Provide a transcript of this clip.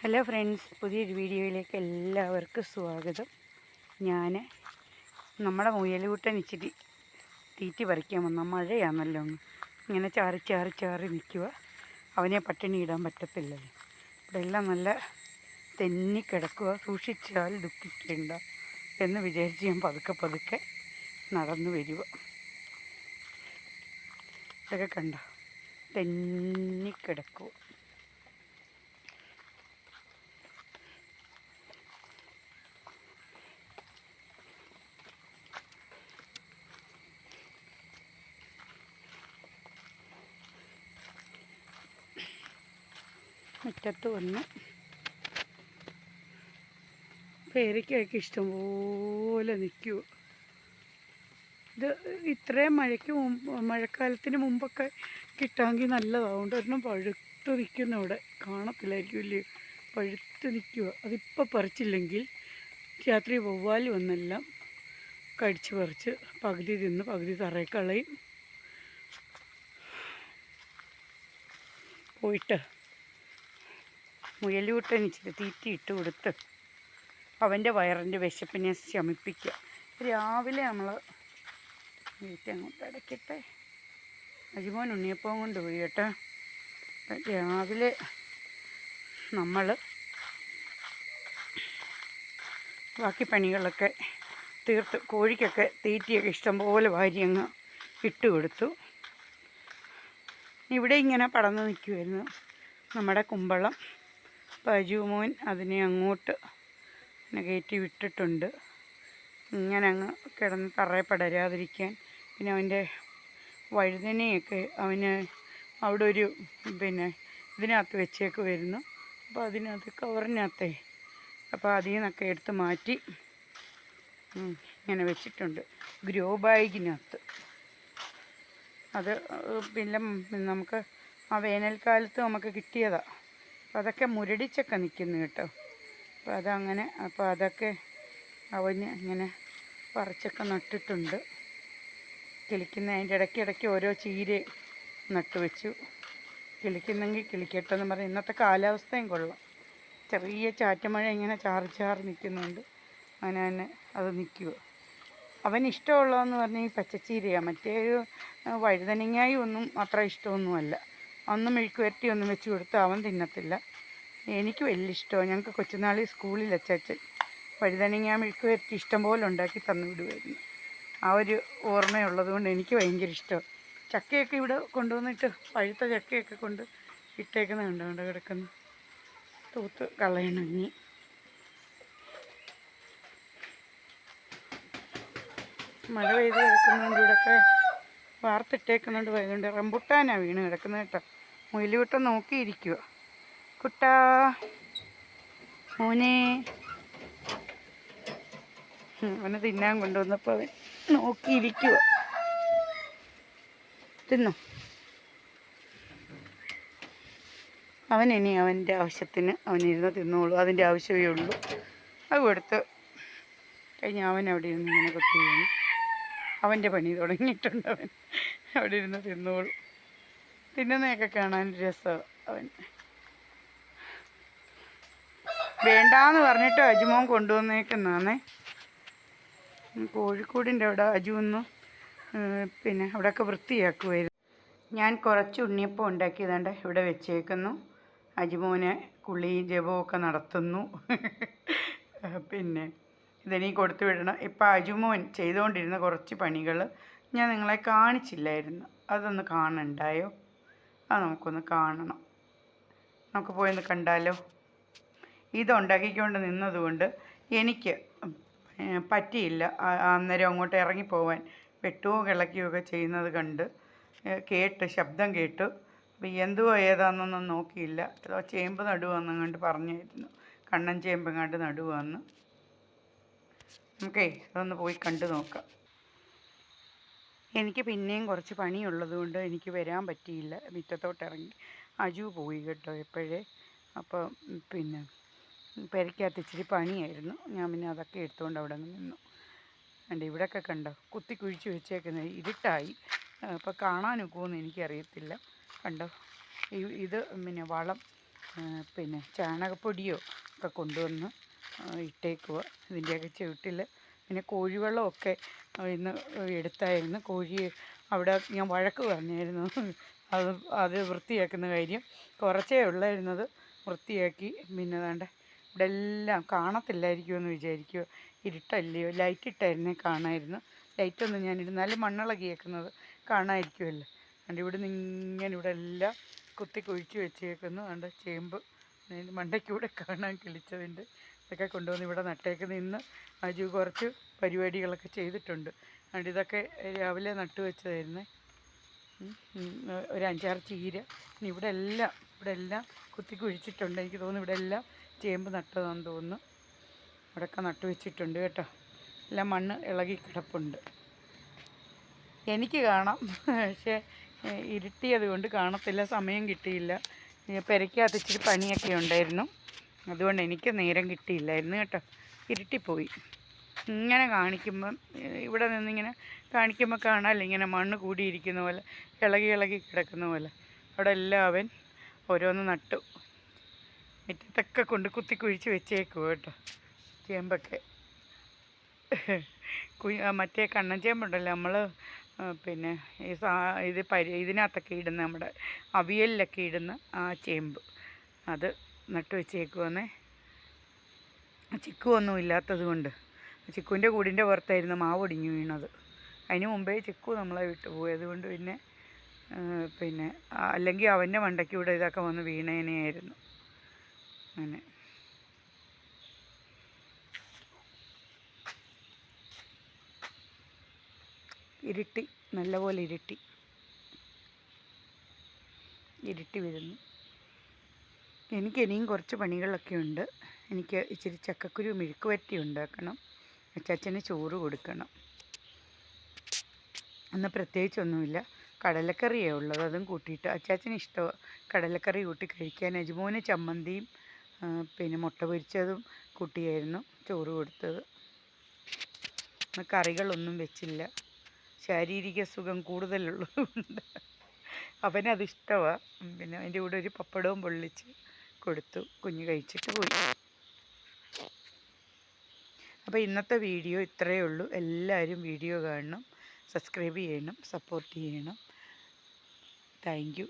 Hello friends പുതിയൊരു വീഡിയോയിലേക്ക് എല്ലാവർക്കും സ്വാഗതം. ഞാൻ നമ്മുടെ മുയലുകൂട്ടൻ ഇച്ചിരി തീറ്റി പറിക്കാൻ വന്ന മഴയാണല്ലോ ഇങ്ങനെ ചാറി ചാറി ചാറി നിൽക്കുക അവനെ പട്ടിണി ഇടാൻ പറ്റത്തില്ലല്ലോ. ഇവിടെ എല്ലാം നല്ല തെന്നിക്കിടക്കുക സൂക്ഷിച്ചാൽ ദുഃഖിക്കേണ്ട എന്ന് വിചാരിച്ച് ഞാൻ പതുക്കെ പതുക്കെ നടന്നു വരിക ഇതൊക്കെ കണ്ടോ? തെന്നിക്കിടക്കുക മുറ്റത്ത് വന്ന് പേരയ്ക്കൊക്കെ ഇഷ്ടംപോലെ നിൽക്കുമോ ഇത് ഇത്രയും മഴയ്ക്ക് മുമ്പ് മഴക്കാലത്തിന് മുമ്പൊക്കെ കിട്ടാമെങ്കിൽ നല്ലതാണ് അതുകൊണ്ട് ഒരെണ്ണം പഴുത്ത് നിൽക്കുന്ന ഇവിടെ കാണത്തില്ലായിരിക്കും ഇല്ലേ പഴുത്ത് നിൽക്കുക അതിപ്പോൾ പറിച്ചില്ലെങ്കിൽ രാത്രി വവ്വാൽ വന്നെല്ലാം കടിച്ച് പറിച്ച് പകുതി തിന്ന് പകുതി തറയിൽ കളയും. പോയിട്ട് മുയലൂട്ടൻ ഇച്ചിരി തീറ്റി ഇട്ട് കൊടുത്ത് അവന്റെ വയറിന്റെ വിശപ്പിനെ ശമിപ്പിക്കുക. രാവിലെ നമ്മൾ വീട്ടിൽ അങ്ങോട്ട് അടയ്ക്കട്ടെ അജിമോൻ ഉണ്ണിയപ്പം കൊണ്ട് പോയി കേട്ടോ. രാവിലെ നമ്മൾ ബാക്കി പണികളൊക്കെ തീർത്ത് കോഴിക്കൊക്കെ തീറ്റിയൊക്കെ ഇഷ്ടംപോലെ വാരി അങ്ങ് ഇട്ട് കൊടുത്തു. ഇവിടെ ഇങ്ങനെ പടന്നു നിൽക്കുമായിരുന്നു നമ്മുടെ കുമ്പളം. പജുമോൻ അതിനെ അങ്ങോട്ട് പിന്നെ കയറ്റി വിട്ടിട്ടുണ്ട്. ഇങ്ങനെ അങ്ങ് കിടന്ന് തറയെ പടരാതിരിക്കാൻ. പിന്നെ അവന്റെ വഴുതനയൊക്കെ അവന് അവിടെ ഒരു പിന്നെ ഇതിനകത്ത് വെച്ചേക്ക് വരുന്നു. അപ്പോൾ അതിനകത്ത് കവറിനകത്തെ അപ്പോൾ അതിൽ നിന്നൊക്കെ എടുത്ത് മാറ്റി ഇങ്ങനെ വെച്ചിട്ടുണ്ട്. ഗ്രോ ബാഗിനകത്ത്. അത് പിന്നെ നമുക്ക് ആ വേനൽക്കാലത്ത് നമുക്ക് കിട്ടിയതാണ് അപ്പോൾ അതൊക്കെ മുരടിച്ചൊക്കെ നിൽക്കുന്നു കേട്ടോ. അപ്പോൾ അതങ്ങനെ അപ്പോൾ അതൊക്കെ അവന് ഇങ്ങനെ പറിച്ചൊക്കെ നട്ടിട്ടുണ്ട്. കിളിക്കുന്ന അതിന്റെ ഇടയ്ക്ക് ഇടയ്ക്ക് ഓരോ ചീര നട്ടു വെച്ചു. കിളിക്കുന്നെങ്കിൽ കിളിക്കട്ടെ എന്ന് പറഞ്ഞ് ഇന്നത്തെ കാലാവസ്ഥയും കൊള്ളാം. ചെറിയ ചാറ്റമഴ ഇങ്ങനെ ചാറി ചാറി നിൽക്കുന്നുണ്ട്. അങ്ങനെ തന്നെ അത് നിൽക്കുക. അവന് ഇഷ്ടമുള്ളതെന്ന് പറഞ്ഞാൽ ഈ പച്ചച്ചീരയാണ്. മറ്റേ വഴുതനങ്ങായും ഒന്നും അത്ര ഇഷ്ടമൊന്നുമല്ല. ഒന്നും മെഴുക്ക് വരട്ടി ഒന്നും വെച്ച് കൊടുത്താൽ അവൻ തിന്നത്തില്ല. എനിക്ക് വലിയ ഇഷ്ടമാണ് ഞങ്ങൾക്ക് കൊച്ചുനാളിൽ സ്കൂളിൽ അച്ചാച്ചൻ വഴുതനങ്ങ മെഴുക്ക് വരട്ടി ഇഷ്ടം പോലെ ഉണ്ടാക്കി തന്നു വിടുമായിരുന്നു ആ ഒരു ഓർമ്മയുള്ളത് കൊണ്ട് എനിക്ക് ഭയങ്കര ഇഷ്ടമാണ് ചക്കയൊക്കെ ഇവിടെ കൊണ്ടുവന്നിട്ട് പഴുത്ത ചക്കയൊക്കെ കൊണ്ട് ഇട്ടേക്കുന്ന കണ്ടോ കൊണ്ട് കിടക്കുന്നു. തൂത്ത് കളയണം ഇനി. മഴ പെയ്ത് കിടക്കുന്നതുകൊണ്ട് ഇവിടെയൊക്കെ വാർത്തിട്ടേക്കുന്നുണ്ട് പോയതുകൊണ്ട് റംബുട്ടാനാണ് വീണ് കിടക്കുന്നത് കേട്ടോ. മുയിലുവിട്ടം നോക്കിയിരിക്കുക കുട്ടാ മോനെ. അവനെ തിന്നാൻ കൊണ്ടുവന്നപ്പോൾ അവൻ നോക്കിയിരിക്കുക തിന്നു? അവൻ ഇനി അവന്റെ ആവശ്യത്തിന് അവനിരുന്ന് തിന്നോളൂ. അതിന്റെ ആവശ്യമേ ഉള്ളൂ. അത് കൊടുത്ത് അവൻ അവിടെ ഇരുന്ന് ഇങ്ങനെ കൊത്തി അവന്റെ പണി തുടങ്ങിയിട്ടുണ്ട് അവൻ. അവിടെ ഇരുന്ന് തിന്നോളൂ. തിന്നുന്നതൊക്കെ കാണാൻ രസമാണ് അവൻ. വേണ്ടാന്ന് പറഞ്ഞിട്ട് അജുമോൻ കൊണ്ടുവന്നേക്കുന്നതാണേ. കോഴിക്കോടിന്റെ അവിടെ അജു ഒന്ന് പിന്നെ അവിടെയൊക്കെ വൃത്തിയാക്കുമായിരുന്നു ഞാൻ കുറച്ച് ഉണ്ണിയപ്പം ഉണ്ടാക്കിയതാണ്ട് ഇവിടെ വെച്ചേക്കുന്നു. അജുമോനെ കുളിയും ഒക്കെ നടത്തുന്നു. പിന്നെ ഇതെനിക്ക് കൊടുത്തു വിടണം. ഇപ്പം അജുമോൻ ചെയ്തുകൊണ്ടിരുന്ന കുറച്ച് പണികൾ ഞാൻ നിങ്ങളെ കാണിച്ചില്ലായിരുന്നു. അതൊന്ന് കാണണ്ടായോ? അത് നമുക്കൊന്ന് കാണണം. നമുക്ക് പോയൊന്ന് കണ്ടാലോ? ഇതുണ്ടാക്കിക്കൊണ്ട് നിന്നതുകൊണ്ട് എനിക്ക് പറ്റിയില്ല. അന്നേരം അങ്ങോട്ട് ഇറങ്ങിപ്പോവാൻ. വെട്ടുകയോ കിളക്കുകയോ ഒക്കെ ചെയ്യുന്നത് കണ്ട് കേട്ട് ശബ്ദം കേട്ട്. അപ്പോൾ എന്തുവോ ഏതാണെന്നൊന്നും നോക്കിയില്ല. ഏതോ ചേമ്പ് നടുവാന്ന് കണ്ട് പറഞ്ഞായിരുന്നു. കണ്ണൻ ചേമ്പ് കണ്ട് നമുക്കേ അതൊന്ന് പോയി കണ്ടു നോക്കാം. എനിക്ക് പിന്നെയും കുറച്ച് പണിയുള്ളത് കൊണ്ട് എനിക്ക് വരാൻ പറ്റിയില്ല. മുറ്റത്തോട്ട് ഇറങ്ങി അജു പോയി കേട്ടോ എപ്പോഴേ. അപ്പോൾ പിന്നെ പെരയ്ക്കകത്ത് ഇച്ചിരി പണിയായിരുന്നു. ഞാൻ പിന്നെ അതൊക്കെ എടുത്തുകൊണ്ട് അവിടെ നിന്നു. കണ്ടോ ഇവിടെയൊക്കെ കണ്ടോ കുത്തി കുഴിച്ച് വെച്ചേക്കുന്നത് ഇരുട്ടായി. അപ്പോൾ കാണാനൊക്കുമെന്ന് എനിക്കറിയത്തില്ല. കണ്ടോ ഇത് പിന്നെ വളം പിന്നെ ചാണകപ്പൊടിയോ ഒക്കെ കൊണ്ടുവന്ന് ഇട്ടേക്കുക ഇതിന്റെയൊക്കെ ചുവട്ടിൽ പിന്നെ കോഴിവെള്ളമൊക്കെ ഇന്ന് എടുത്തായിരുന്നു. കോഴി അവിടെ ഞാൻ വഴക്ക് പറഞ്ഞായിരുന്നു. അത് അത് വൃത്തിയാക്കുന്ന കാര്യം. കുറച്ചേ ഉള്ളായിരുന്നത് വൃത്തിയാക്കി. പിന്നെ വേണ്ട ഇവിടെ എല്ലാം കാണത്തില്ലായിരിക്കുമെന്ന് വിചാരിക്കുക ഇരുട്ടല്ലയോ? ലൈറ്റ് ഇട്ടായിരുന്നേ ലൈറ്റ് ലൈറ്റൊന്നും ഞാൻ ഇരുന്നാലും മണ്ണിളകിയേക്കുന്നത് കാണാമായിരിക്കുമല്ലോ അതുകൊണ്ട് ഇവിടെ നിന്ന് ഇങ്ങനെ ഇവിടെ എല്ലാം കുത്തി കുഴിച്ച് വെച്ചേക്കുന്നു. അതുകൊണ്ട് ചേമ്പ് മണ്ടയ്ക്കൂടെ കാണാൻ കിളിച്ചതിന്റെ ഇതൊക്കെ കൊണ്ടുവന്ന് ഇവിടെ നട്ടേക്കുന്ന ഇന്ന് അജു കുറച്ച് പരിപാടികളൊക്കെ ചെയ്തിട്ടുണ്ട്. അതുകൊണ്ട് ഇതൊക്കെ രാവിലെ നട്ടു വെച്ചതായിരുന്നേ. ഒരു അഞ്ചാറ് ചീര. ഇവിടെ എല്ലാം ഇവിടെ എല്ലാം കുത്തി കുഴിച്ചിട്ടുണ്ട്. എനിക്ക് തോന്നുന്നു ഇവിടെ എല്ലാം ചേമ്പ് നട്ടതാണെന്ന് തോന്നുന്നു. ഇവിടെയൊക്കെ നട്ടു വെച്ചിട്ടുണ്ട് കേട്ടോ. എല്ലാം മണ്ണ് ഇളകി കിടപ്പുണ്ട്. എനിക്ക് കാണാം. പക്ഷേ ഇരുട്ടിയത് കൊണ്ട് കാണത്തില്ല. സമയം കിട്ടിയില്ല. പെരയ്ക്കകത്ത് ഇച്ചിരി പണിയൊക്കെ ഉണ്ടായിരുന്നു. അതുകൊണ്ട് എനിക്ക് നേരം കിട്ടിയില്ലായിരുന്നു കേട്ടോ. ഇരുട്ടിപ്പോയി. ഇങ്ങനെ കാണിക്കുമ്പം ഇവിടെ നിന്നിങ്ങനെ കാണിക്കുമ്പോൾ കാണാമല്ലോ ഇങ്ങനെ മണ്ണ് കൂടിയിരിക്കുന്ന പോലെ ഇളകി ഇളകി കിടക്കുന്ന പോലെ. അവിടെ എല്ലാം അവൻ ഓരോന്ന് നട്ടു. മുറ്റത്തൊക്കെ കൊണ്ട് കുത്തി കുഴിച്ച് വെച്ചേക്കും കേട്ടോ. ചേമ്പൊക്കെ. മറ്റേ കണ്ണൻ ചേമ്പുണ്ടല്ലോ നമ്മൾ പിന്നെ ഈ സാ ഇത് പരി ഇതിനകത്തൊക്കെ ഇടുന്ന നമ്മുടെ അവിയലിലൊക്കെ ഇടുന്ന ആ ചേമ്പ്. അത് നട്ടു വെച്ചേക്കുവന്നേ. ചിക്കുവൊന്നും ഇല്ലാത്തത് കൊണ്ട്. ചിക്കുവിന്റെ കൂടിന്റെ പുറത്തായിരുന്നു മാവ് ഒടിഞ്ഞു വീണത്. അതിന് മുമ്പേ ചിക്കു നമ്മളെ വിട്ടു പോയത് കൊണ്ട് പിന്നെ പിന്നെ അല്ലെങ്കിൽ അവന്റെ മണ്ടയ്ക്കൂടെ ഇതൊക്കെ വന്ന് വീണേനെയായിരുന്നു അങ്ങനെ. ഇരുട്ടി. നല്ലപോലെ ഇരുട്ടി. ഇരുട്ടി വരുന്നു എനിക്ക് ഇനിയും കുറച്ച് പണികളൊക്കെ ഉണ്ട്. എനിക്ക് ഇച്ചിരി ചക്കക്കുരു മെഴുക്ക് വരട്ടി ഉണ്ടാക്കണം. അച്ചാച്ചന് ചോറ് കൊടുക്കണം. അന്ന് പ്രത്യേകിച്ചൊന്നുമില്ല. കടലക്കറിയേ ഉള്ളത്. അതും കൂട്ടിയിട്ട് അച്ചാച്ചന് ഇഷ്ടം കടലക്കറി കൂട്ടി കഴിക്കാൻ. അജുമോന് ചമ്മന്തിയും പിന്നെ മുട്ട പൊരിച്ചതും കൂട്ടിയായിരുന്നു ചോറ് കൊടുത്തത്. കറികളൊന്നും വെച്ചില്ല. ശാരീരിക സുഖം കൂടുതലുള്ളതുകൊണ്ട് അവനതിഷ്ടമാണ് പിന്നെ അതിന്റെ കൂടെ ഒരു പപ്പടവും പൊള്ളിച്ച് കൊടുത്തു. കുഞ്ഞ് കഴിച്ചിട്ട് പോയി. അപ്പോൾ ഇന്നത്തെ വീഡിയോ ഇത്രയേ ഉള്ളൂ. എല്ലാവരും വീഡിയോ കാണണം സബ്സ്ക്രൈബ് ചെയ്യണം സപ്പോർട്ട് ചെയ്യണം. താങ്ക്